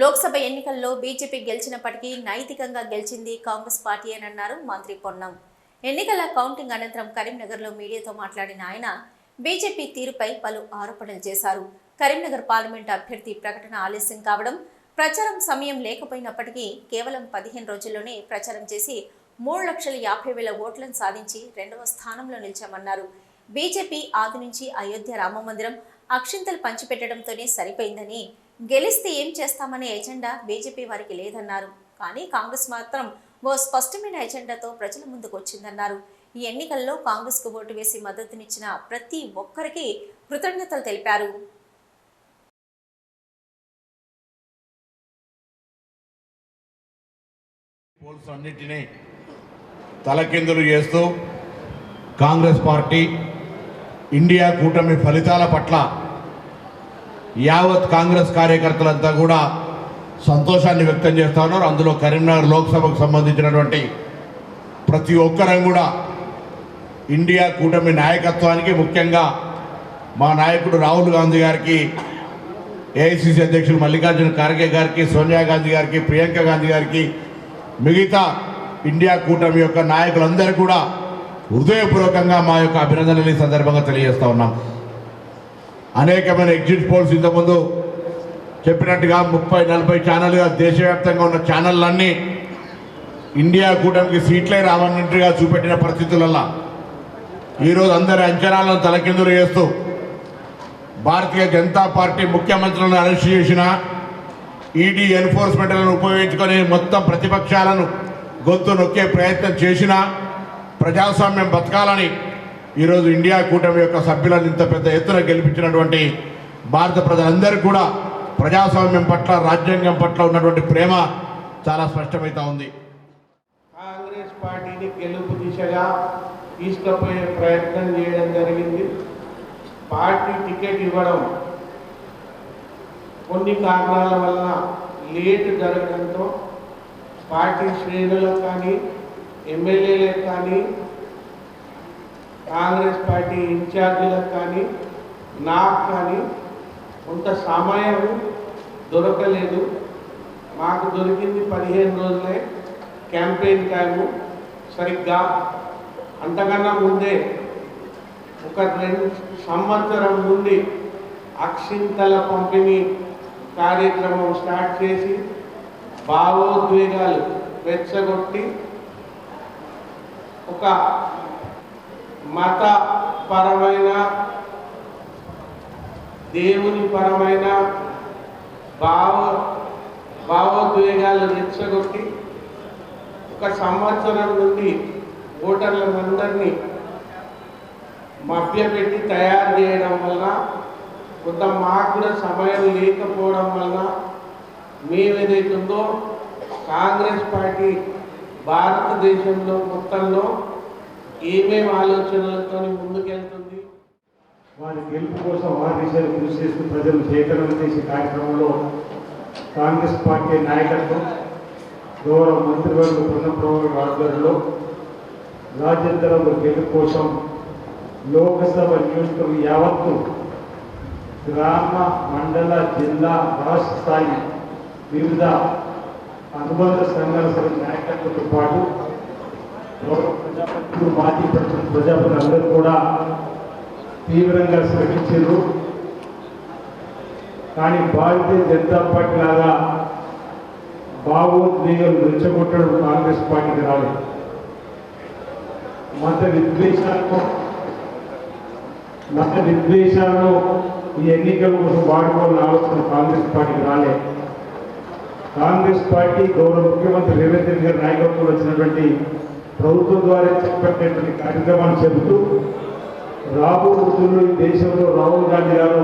లోక్సభ ఎన్నికల్లో బీజేపీ గెలిచినప్పటికీ నైతికంగా గెలిచింది కాంగ్రెస్ పార్టీ అని అన్నారు మంత్రి పొన్నం. ఎన్నికల కౌంటింగ్ అనంతరం కరీంనగర్లో మీడియాతో మాట్లాడిన ఆయన బీజేపీ తీరుపై పలు ఆరోపణలు చేశారు. కరీంనగర్ పార్లమెంట్ అభ్యర్థి ప్రకటన ఆలస్యం కావడం ప్రచారం సమయం లేకపోయినప్పటికీ కేవలం పదిహేను రోజుల్లోనే ప్రచారం చేసి మూడు లక్షల యాభై వేల ఓట్లను సాధించి రెండవ స్థానంలో నిలిచామన్నారు. బీజేపీ ఆది నుంచి అయోధ్య రామ మందిరం అక్షింతలు పంచిపెట్టడంతోనే సరిపోయిందని గెలిస్తే ఏం చేస్తామనే ఎజెండా బీజేపీ వారికి లేదన్నారు. కానీ కాంగ్రెస్ మాత్రం ఓ స్పష్టమైన ఎజెండాతో ప్రజల ముందుకు వచ్చిందన్నారు. ఈ ఎన్నికల్లో కాంగ్రెస్కు ఓటు వేసి మద్దతునిచ్చిన ప్రతి ఒక్కరికి కృతజ్ఞతలు తెలిపారు. పోల్స్ అన్నిటినీ తలకిందులు చేస్తూ కాంగ్రెస్ పార్టీ ఇండియా కూటమి ఫలితాల పట్ల యావత్ కాంగ్రెస్ కార్యకర్తలంతా కూడా సంతోషాన్ని వ్యక్తం చేస్తా ఉన్నారు. అందులో కరీంనగర్ లోక్సభకు సంబంధించినటువంటి ప్రతి ఒక్కరం కూడా ఇండియా కూటమి నాయకత్వానికి ముఖ్యంగా మా నాయకుడు రాహుల్ గాంధీ గారికి ఏఐసిసి అధ్యక్షులు మల్లికార్జున ఖార్గే గారికి సోనియా గాంధీ గారికి ప్రియాంక గాంధీ గారికి మిగతా ఇండియా కూటమి యొక్క నాయకులందరూ కూడా హృదయపూర్వకంగా మా యొక్క అభినందనలు ఈ సందర్భంగా తెలియజేస్తా ఉన్నాం. అనేకమైన ఎగ్జిట్ పోల్స్ ఇంతకుముందు చెప్పినట్టుగా ముప్పై నలభై ఛానల్గా దేశవ్యాప్తంగా ఉన్న ఛానళ్ళన్నీ ఇండియా కూటమికి సీట్లే రావన్నట్టుగా చూపెట్టిన పరిస్థితులలో ఈరోజు అందరి అంచనాలను తలకిందులు చేస్తూ భారతీయ జనతా పార్టీ ముఖ్యమంత్రులను అరెస్ట్ చేసిన ఈడీ ఎన్ఫోర్స్మెంట్లను ఉపయోగించుకొని మొత్తం ప్రతిపక్షాలను గొంతు నొక్కే ప్రయత్నం చేసిన ప్రజాస్వామ్యం బతకాలని ఈరోజు ఇండియా కూటమి యొక్క సభ్యులను ఇంత పెద్ద ఎత్తున గెలిపించినటువంటి భారత ప్రజలందరికీ కూడా ప్రజాస్వామ్యం పట్ల రాజ్యాంగం పట్ల ఉన్నటువంటి ప్రేమ చాలా స్పష్టమవుతా ఉంది. కాంగ్రెస్ పార్టీని గెలుపు దిశగా తీసుకుపోయే ప్రయత్నం చేయడం జరిగింది. పార్టీ టికెట్ ఇవ్వడం కొన్ని కారణాల వల్ల లేట్ జరగడంతో పార్టీ శ్రేణులకు కానీ ఎమ్మెల్యేలకు కానీ కాంగ్రెస్ పార్టీ ఇన్ఛార్జీలకు కానీ నాకు కానీ కొంత సమయం దొరకలేదు. మాకు దొరికింది పదిహేను రోజులే క్యాంపెయిన్ టైము సరిగ్గా. అంతకన్నా ముందే ఒక రెండు సంవత్సరం నుండి అక్షింతల పంపిణీ కార్యక్రమం స్టార్ట్ చేసి భావోద్వేగాలు రెచ్చగొట్టి ఒక మతపరమైన దేవుని పరమైన భావ భావోద్వేగాలు రెచ్చగొట్టి ఒక సంవత్సరం నుండి ఓటర్లందరినీ మభ్యపెట్టి తయారు చేయడం వల్ల కొంత మాకు కూడా సమయం లేకపోవడం వల్ల మేమేదైతుందో కాంగ్రెస్ పార్టీ భారతదేశంలో మొత్తంలో ఏమేమి ఆలోచనలతో ముందుకెళ్తుంది? వారి గెలుపు కోసం వారి దిశలు కృషి చేస్తూ ప్రజలు సేకరణ చేసే కార్యక్రమంలో కాంగ్రెస్ పార్టీ నాయకత్వం గౌరవ మంత్రివర్గ పునఃప్రభు ఆధ్వర్యంలో రాజ్యాంగ గెలుపు కోసం లోకసభ నియోజకవర్గం యావత్తు గ్రామ మండల జిల్లా రాష్ట్ర స్థాయి వివిధ అనుబంధ సంఘాల సభ నాయకత్వంతో పాటు ప్రజాపతులు మాజీ ప్రజలు ప్రజాపతులందరూ కూడా తీవ్రంగా శ్రమించారు. కానీ భారతీయ జనతా పార్టీ లాగా భావోద్వేగాలు రెచ్చగొట్టడం కాంగ్రెస్ పార్టీకి రాలేదు. మత విద్వేషాలను మత విద్వేషాలను ఈ ఎన్నికల కోసం వాడుకోవాలని ఆలోచన కాంగ్రెస్ పార్టీకి రాలేదు కాంగ్రెస్ పార్టీ గౌరవ ముఖ్యమంత్రి రేవంత్ రెడ్డి గారి నాయకత్వంలో వచ్చినటువంటి ప్రభుత్వం ద్వారా చేపట్టినటువంటి కార్యక్రమాలు చెబుతూ రాబో రోజుల్లో ఈ దేశంలో రాహుల్ గాంధీ గారు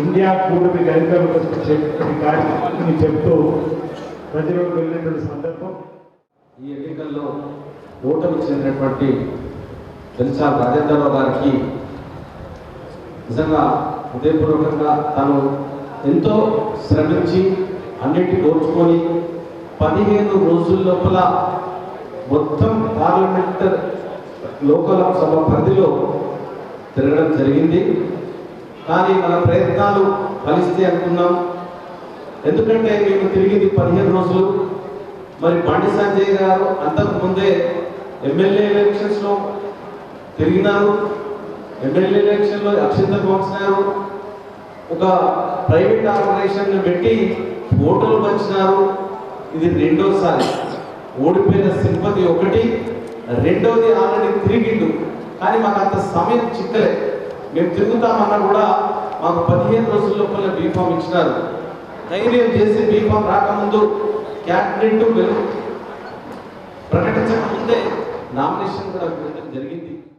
ఇండియా కూటమికి అధికారులకు చెప్పిన కార్యక్రమాన్ని చెబుతూ ప్రజలకు వెళ్ళినటువంటి సందర్భం. ఈ ఎన్నికల్లో ఓటమి చెందినటువంటి తెలుసా రాజేంద్రరావు గారికి నిజంగా హృదయపూర్వకంగా తను ఎంతో శ్రమించి అన్నిటి కోర్చుకొని పదిహేను రోజుల లోపల మొత్తం పార్లమెంట్ లోకల సభ పరిధిలో తిరగడం జరిగింది. కానీ మన ప్రయత్నాలు ఫలిస్తే అనుకున్నాం. ఎందుకంటే మేము తిరిగింది పదిహేను రోజులు. మరి బండి సంజయ్ గారు అంతకు ముందే ఎమ్మెల్యే ఎలక్షన్స్లో తిరిగినారు. ఎమ్మెల్యే ఎలక్షన్లో అక్షంత పంచినారు ఒక ప్రైవేట్ ఆర్గనైజేషన్ పెట్టి ఓటర్లు పంచినారు. ఇది రెండోసారి. ఓడిపోయిన సింపతి ఒకటి రెండవది ఆల్రెడీ తిరిగిండు. కానీ మాకు అంత సమయం చిక్కలే. మేము తిరుగుతామన్నా కూడా మాకు పదిహేను రోజుల లోపల బీఫామ్ ఇచ్చినారు. ధైర్యం చేసి బీఫామ్ రాకముందు క్యాబినెట్ ప్రకటించకముందే నామినేషన్ కూడా జరిగింది.